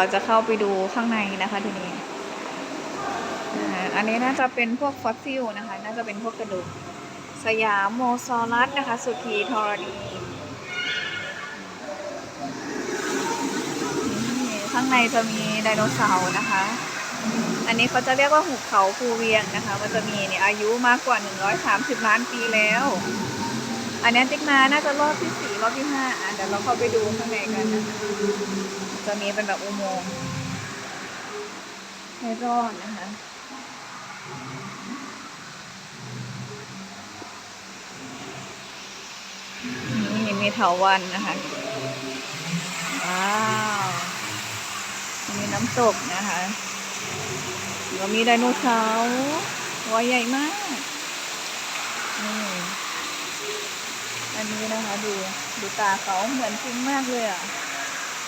เราจะเข้าไปดูข้างในนะคะทีนี้ อันนี้น่าจะเป็นพวกฟอสซิลนะคะ น่าจะเป็นพวกกระดูก สยามโมซอรัสนะคะ สุธีธรณีข้างในจะมีไดโนเสาร์นะคะ อันนี้เขาจะเรียกว่าหุบเขาภูเวียงนะคะ มันจะมีเนี่ยอายุมากกว่า 130 ล้านปีแล้ว อันนี้ติ๊กมาน่าจะรอบที่สี่ รอบที่ห้าอะเดี๋ยวเราเข้าไปดูข้างในกันนะคะจะมีเป็นแบบอุโมงค์ให้รอดนะคะนี่มีเถาวันนะคะ ว้าว มีน้ำตกนะคะแล้วมีไดโนเสาร์ตัวใหญ่มากนี่ นนี้นะคะ ดูดูตาเขาเหมือนจริงมากเลยอะ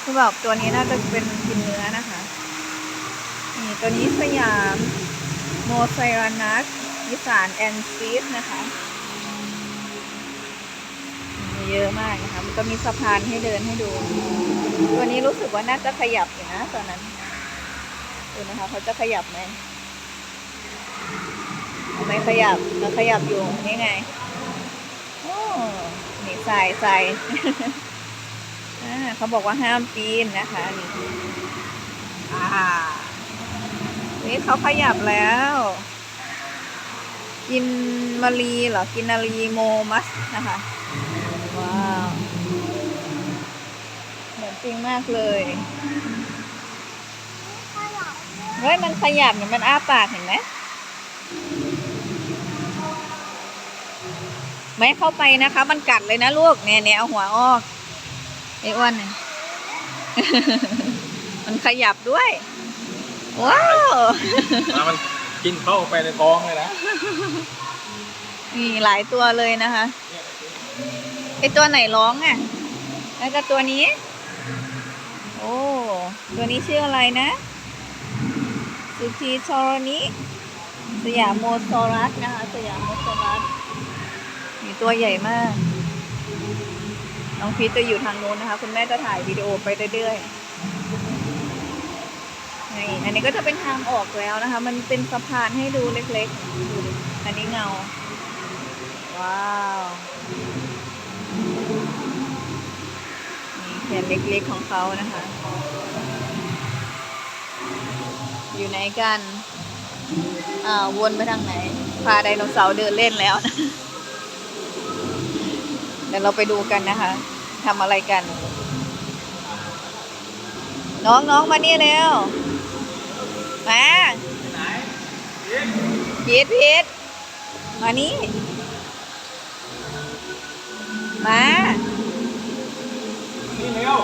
คือแบบตัวนี้น่าจะเป็นกินเนื้อนะคะนี่ตัวนี้สยามโมไซรานัสยิสานแอนซีสนะคะมีเยอะมากนะคะ มันก็มีสะพานให้เดินให้ดู ตัวนี้รู้สึกว่าน่าจะขยับอยู่นะตอนนั้นดูนะคะเขาจะขยับไหมไม่ขยับแล้วขยับอยู่นี่ไงโอ้ ใส่ใส่อ่าเขาบอกว่าห้ามปีนนะคะนี่อ่านี่เขาขยับแล้ว กินมารีเหรอ กินนารีโมมัสนะคะ ว้าว เหมือนจริงมากเลยเฮ้ยมันขยับเนี่ยมันอ้าปากเห็นไหม ไม่เข้าไปนะคะ มันกัดเลยนะลูกเนี่ยเนี่ยเอาหัวออกไอ้อ้วนเนี่ยมันขยับด้วย ว้าวแล้วมันกินเข้าไปในท้องเลยนะมีหลายตัวเลยนะคะไอตัวไหนร้องอะ แล้วก็ตัวนี้ โอ้ตัวนี้ชื่ออะไรนะ สุธีชรนิสยามโมโซรัสนะคะ สยามโมโซรัสมี ตัวใหญ่มาก น้องพีทจะอยู่ทางโน้นนะคะ คุณแม่จะถ่ายวิดีโอไปเรื่อยๆนี่อันนี้ก็จะเป็นทางออกแล้วนะคะ มันเป็นสะพานให้ดูเล็กๆดูดิอันนี้เงา ว้าวนี่แขนเล็กๆของเขานะคะ อยู่ไหนกัน อ่าวนไปทางไหน พาไดโนเสาร์เดินเล่นแล้วนะ เดี๋ยวเราไปดูกันนะคะทำอะไรกัน น้องๆมาเนี่ยแล้วมาพีทพีทมานี่มานี่เร็ว